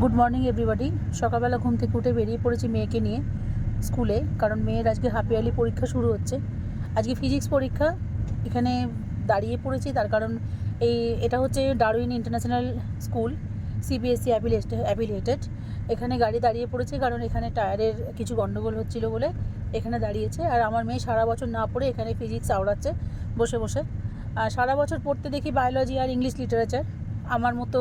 Good morning everybody সকালবেলা ঘুম থেকে উঠে বেরিয়ে পড়েছি মেয়েকে নিয়ে স্কুলে, কারণ মেয়ের আজকে হাফ ইয়ারলি পরীক্ষা শুরু হচ্ছে। আজকে ফিজিক্স পরীক্ষা, এখানে দাঁড়িয়ে পড়েছি, তার কারণ এই, এটা হচ্ছে Darwin international school CBSE affiliated এখানে গাড়ি দাঁড়িয়ে পড়েছে, কারণ এখানে টায়ারের কিছু গণ্ডগোল হচ্ছিল বলে এখানে দাঁড়িয়েছে। আর আমার মেয়ে সারা বছর না পড়ে এখানে ফিজিক্স আওড়াচ্ছে বসে বসে। আর সারা বছর পড়তে দেখি বায়োলজি আর ইংলিশ লিটারেচার আমার মতো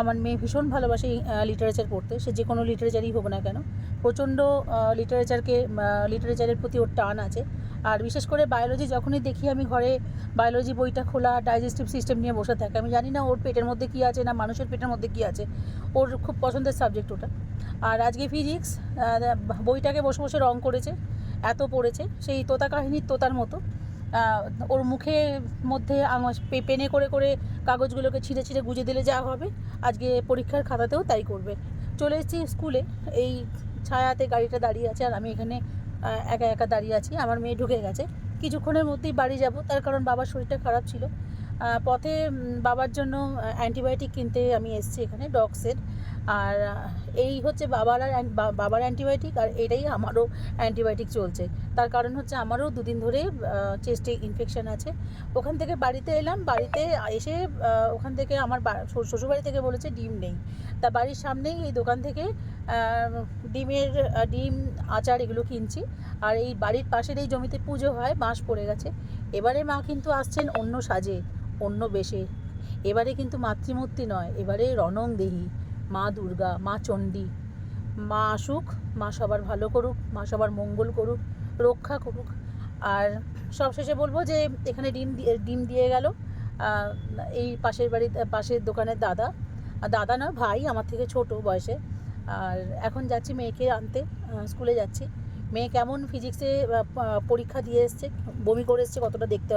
আমার মেয়ে ভীষণ ভালোবাসে লিটারেচার পড়তে। সে যে কোনো লিটারেচারই হোক না কেন, প্রচণ্ড লিটারেচারকে লিটারেচারের প্রতি ওর টান আছে। আর বিশেষ করে বায়োলজি যখনই দেখি আমি ঘরে বায়োলজি বইটা খোলা ডাইজেস্টিভ সিস্টেম নিয়ে বসে থাকে, আমি জানি না ওর পেটের মধ্যে কী আছে না মানুষের পেটের মধ্যে কী আছে। ওর খুব পছন্দের সাবজেক্ট ওটা। আর আজকে ফিজিক্স বইটাকে বসে বসে রং করেছে, এত পড়েছে, সেই তোতা কাহিনীর তোতার মতো। ওর মুখে মধ্যে পেনে করে করে কাগজগুলোকে ছিঁড়ে ছিঁড়ে গুঁজে দিলে যা হবে, আজকে পরীক্ষার খাতাতেও তাই করবে। চলে এসেছি স্কুলে, এই ছায়াতে গাড়িটা দাঁড়িয়ে আছে আর আমি এখানে একা একা দাঁড়িয়ে আছি, আমার মেয়ে ঢুকে গেছে। কিছুক্ষণের মধ্যেই বাড়ি যাব, তার কারণ বাবার শরীরটা খারাপ ছিল। পথে বাবার জন্য অ্যান্টিবায়োটিক কিনতে আমি এসেছি এখানে ডগসের আর এই হচ্ছে বাবার আর বাবার অ্যান্টিবায়োটিক আর এটাই আমারও অ্যান্টিবায়োটিক চলছে। তার কারণ হচ্ছে আমারও দুদিন ধরে চেস্টে ইনফেকশন আছে। ওখান থেকে বাড়িতে এলাম, বাড়িতে এসে ওখান থেকে আমার শ্বশুরবাড়ি থেকে বলেছে ডিম নেই। তা বাড়ির সামনেই এই দোকান থেকে ডিমের ডিম, আচার এগুলো কিনছি। আর এই বাড়ির পাশের এই জমিতে পুজো হয়, বাঁশ পড়ে গেছে। এবারে মা কিন্তু আসছেন অন্য সাজে। অন্য বেশে। এবারে কিন্তু মাতৃমূর্তি নয়, এবারে রণং দেহি, মা দুর্গা, মা চণ্ডী। মা আসুক, মা সবার ভালো করুক, মা সবার মঙ্গল করুক, রক্ষা করুক। আর সবশেষে বলব যে, এখানে ডিম দিয়ে ডিম দিয়ে গেল এই পাশের বাড়ির পাশের দোকানের দাদা। আর দাদা নয় ভাই, আমার থেকে ছোট বয়সে। আর এখন যাচ্ছি মেয়েকে আনতে স্কুলে যাচ্ছি। মেয়ে কেমন ফিজিক্সে পরীক্ষা দিয়ে এসছে, বমি করে এসছে, কতটা দেখতে হবে?